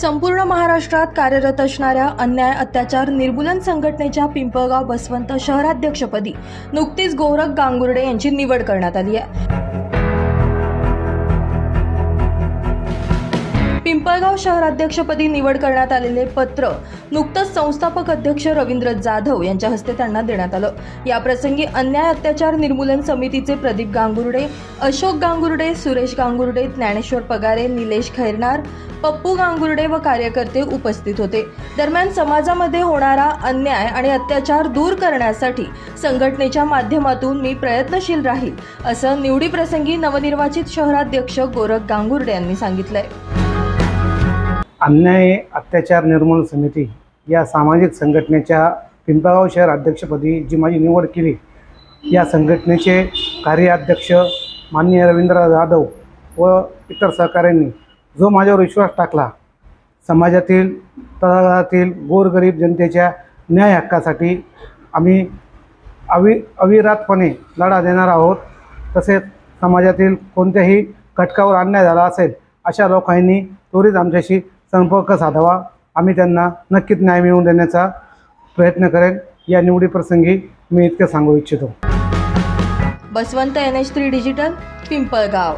संपूर्ण महाराष्ट्रात कार्यरत असणाऱ्या अन्याय अत्याचार निर्मूलन संघटनेच्या पिंपळगाव बसवंत शहराध्यक्षपदी नुकतीच गोरख गांगुर्डे यांची निवड करण्यात आली आहे. पिंपळगाव शहराध्यक्षपदी निवड करण्यात आलेले पत्र नुकतंच संस्थापक अध्यक्ष रवींद्र जाधव यांच्या हस्ते त्यांना देण्यात आलं. याप्रसंगी अन्याय अत्याचार निर्मूलन समितीचे प्रदीप गांगुर्डे अशोक गांगुर्डे सुरेश गांगुर्डे ज्ञानेश्वर पगारे निलेश खैरनार पप्पू गांगुर्डे व कार्यकर्ते उपस्थित होते. दरम्यान समाजामध्ये होणारा अन्याय आणि अत्याचार दूर करण्यासाठी संघटनेच्या माध्यमातून मी प्रयत्नशील राहील असं निवडीप्रसंगी नवनिर्वाचित शहराध्यक्ष गोरख गांगुर्डे यांनी सांगितलंय. अन्याय अत्याचार निर्मूलन समिती या सामाजिक संघटनेच्या पिंपळगाव शहर अध्यक्षपदी जी माझी निवड केली या संघटनेचे कार्याध्यक्ष माननीय रवींद्र जाधव व इतर सहकाऱ्यांनी जो माझ्यावर विश्वास टाकला समाजातील तळागाळातील गोरगरीब जनतेच्या न्याय हक्कासाठी आम्ही अवि अविरातपणे लढा देणार आहोत. तसेच समाजातील कोणत्याही घटकावर अन्याय झाला असेल अशा लोकांनी त्वरित आमच्याशी संपर्क साधावा. आम्ही त्यांना नक्कीच न्याय मिळवून देण्याचा प्रयत्न करेन या निवडीप्रसंगी मी इतकं सांगू इच्छितो. Baswant N H three digital Pimpalgaon.